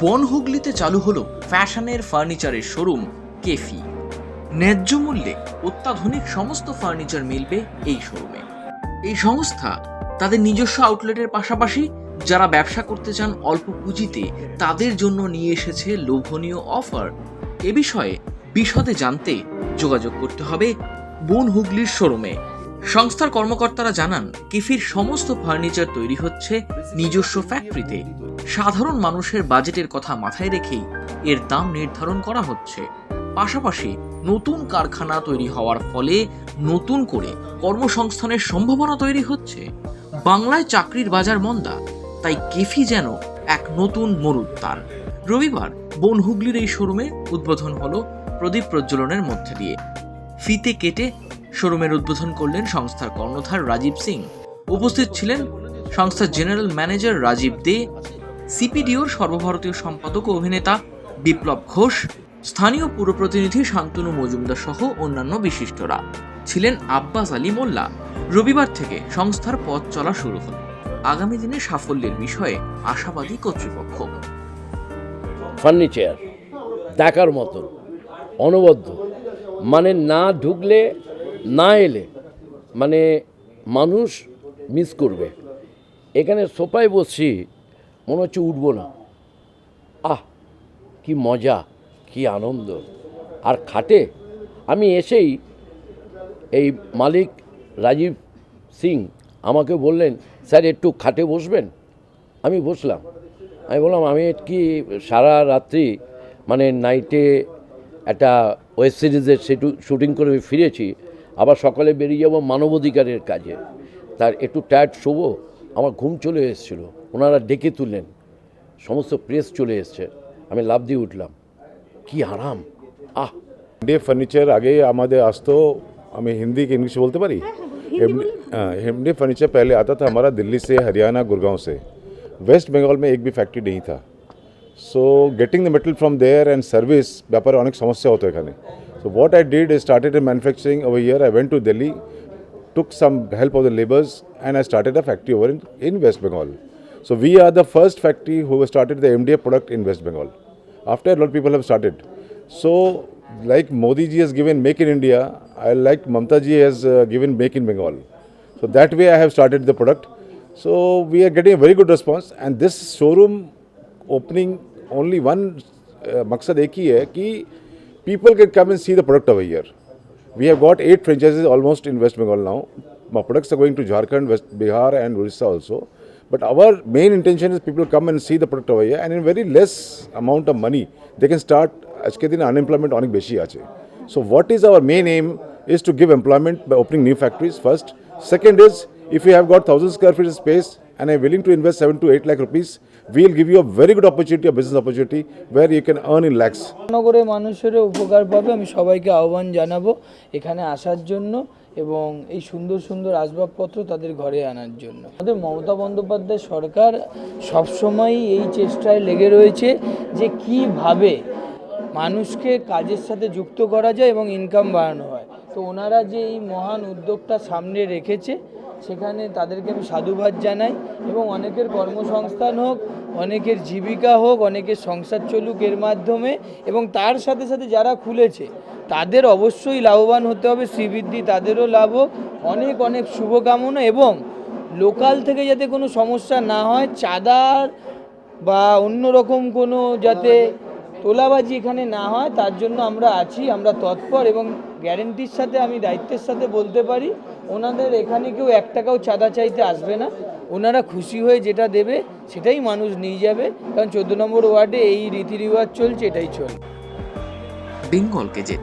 বনহুগলিতে চালু হলো ফ্যাশনের ফার্নিচারের শোরুম, কেফি। ন্যায্য মূল্যে অত্যাধুনিক সমস্ত ফার্নিচার মিলবে এই শোরুমে। এই সংস্থা তাদের নিজস্ব আউটলেটের পাশাপাশি যারা ব্যবসা করতে চান অল্প পুঁজিতে তাদের জন্য নিয়ে এসেছে লোভনীয় অফার। এ বিষয়ে বিশদে জানতে যোগাযোগ করতে হবে বন হুগলির শোরুমে। সংস্থার কর্মকর্তারা জানান, কিফির সমস্ত ফার্নিচার তৈরি হচ্ছে নিজস্ব ফ্যাক্টরিতে সাধারণ মানুষের বাজেটের কথা মাথায় রেখেই এর দাম নির্ধারণ করা হচ্ছে। পাশাপাশি নতুন কারখানা তৈরি হওয়ার ফলে নতুন করে কর্মসংস্থানের সম্ভাবনা তৈরি হচ্ছে। বাংলায় চাকরির বাজার মন্দা, তাই কেফি যেন এক নতুন মরুদ্যান রবিবার বনহুগলির এই শোরুমে উদ্বোধন হলো প্রদীপ প্রজ্বলনের মধ্যে দিয়ে। ফিতে কেটে শোরুমের উদ্বোধন করলেন সংস্থার কর্ণধার রাজীব সিং। উপস্থিত ছিলেন সংস্থার জেনারেল ম্যানেজার রাজীব দে, সিপিডিওর সর্বভারতীয় সম্পাদক ও অভিনেতা বিপ্লব ঘোষ, স্থানীয় পুর প্রতিনিধি শান্তনু মজুমদার সহ অন্যান্য বিশিষ্টরা। ছিলেন আব্বাস আলী মোল্লা। রবিবার থেকে সংস্থার পথ চলা শুরু হল। আগামী দিনে সাফল্যের বিষয়ে আশাবাদী কর্তৃপক্ষ। ফার্নিচার, দেখার মতন অনবদ্য। মানে না ঢুকলে না এলে মানে মানুষ মিস করবে। এখানে সোফায় বসছি, মনে হচ্ছে উঠবো না। আহ, কি মজা, কি আনন্দ। আর খাটে আমি এসেই এই মালিক রাজীব সিং আমাকে বললেন, স্যার, একটু খাটে বসবেন? আমি বসলাম। আমি বললাম, আমি কি সারা রাত্রি মানে নাইটে একটা ওয়েব সিরিজের শুটিং করে ফিরেছি? আবার সকালে বেরিয়ে যাব মানবাধিকারের কাজে তার একটু টায়ার্ড শোবো আমার ঘুম চলে এসেছিলো ওনারা ডেকে তুললেন সমস্ত প্রেস চলে এসছে আমি লাভ দিয়ে উঠলাম কি আরাম আহ ডে ফার্নিচার আগে আমাদের আসতো আমি हिंदी के इंग्लिश बोलते पारी हिमडे फर्नीचर पहले आता था हमारा दिल्ली से हरियाणा गुड़गांव से वेस्ट बंगाल में एक भी फैक्ट्री नहीं था So getting the metal from there and service, व्यापार अनेक समस्या होते हैं So what I did is started in manufacturing over here. I went to Delhi, took some help of the laborers and I started a factory over in, West Bengal. So we are the first factory who started the MDA product in West Bengal. After a lot of people have started. So like Modi ji has given Make in India, I like Mamta ji has uh, given Make in Bengal. So that way I have started the product. So we are getting a very good response and this showroom opening only one uh, maksad ek hi hai ki people can come and see the product over here. We have got eight franchises almost in West Bengal now. My products are going to Jharkhand, West Bihar, and Orissa also. But our main intention is people come and see the product over here, and in very less amount of money, they can start. আজকে দিনে unemployment অনেক বেশি আছে So what is our main aim is to give employment by opening new factories first. Second is if you have got thousand square feet of space and are willing to invest seven to eight lakh rupees, we'll give you a very good opportunity, a business opportunity where you can earn in lakhs. নগরের মানুষেরও উপকার পাবে আমি সবাইকে আহ্বান জানাব এখানে আসার জন্য এবং এই সুন্দর সুন্দর আসবাবপত্র তাদের ঘরে আনার জন্য আমাদের মমতা বন্দ্যোপাধ্যায় সরকার সবসময়ই এই চেষ্টায় লেগে রয়েছে যে কীভাবে মানুষকে কাজের সাথে যুক্ত করা যায় এবং ইনকাম বাড়ানো হয় তো ওনারা যে এই মহান উদ্যোগটা সামনে রেখেছে সেখানে তাদেরকে আমি সাধুবাদ জানাই এবং অনেকের কর্মসংস্থান হোক, অনেকের জীবিকা হোক, অনেকের সংসার চলুক এর মাধ্যমে এবং তার সাথে সাথে যারা খুলেছে, তাদের অবশ্যই লাভবান হতে হবে, শ্রীবৃদ্ধি তাদেরও লাভ হোক। অনেক অনেক শুভকামনা এবং লোকাল থেকে যাতে কোনো সমস্যা না হয়, চাঁদার বা অন্য রকম কোনো যাতে তোলাবাজি এখানে না হয়, তার জন্য আমরা আছি, আমরা তৎপর এবং গ্যারেন্টির সাথে আমি দায়িত্বের সাথে বলতে পারি, ওনাদের এখানে কেউ এক টাকাও চাঁদা চাইতে আসবে না। ওনারা খুশি হয়ে যেটা দেবে, সেটাই মানুষ নিয়ে যাবে, কারণ চোদ্দ নম্বর ওয়ার্ডে এই রীতি রিওয়াজ চলছে, এটাই চলবে। বেঙ্গল গেজেট।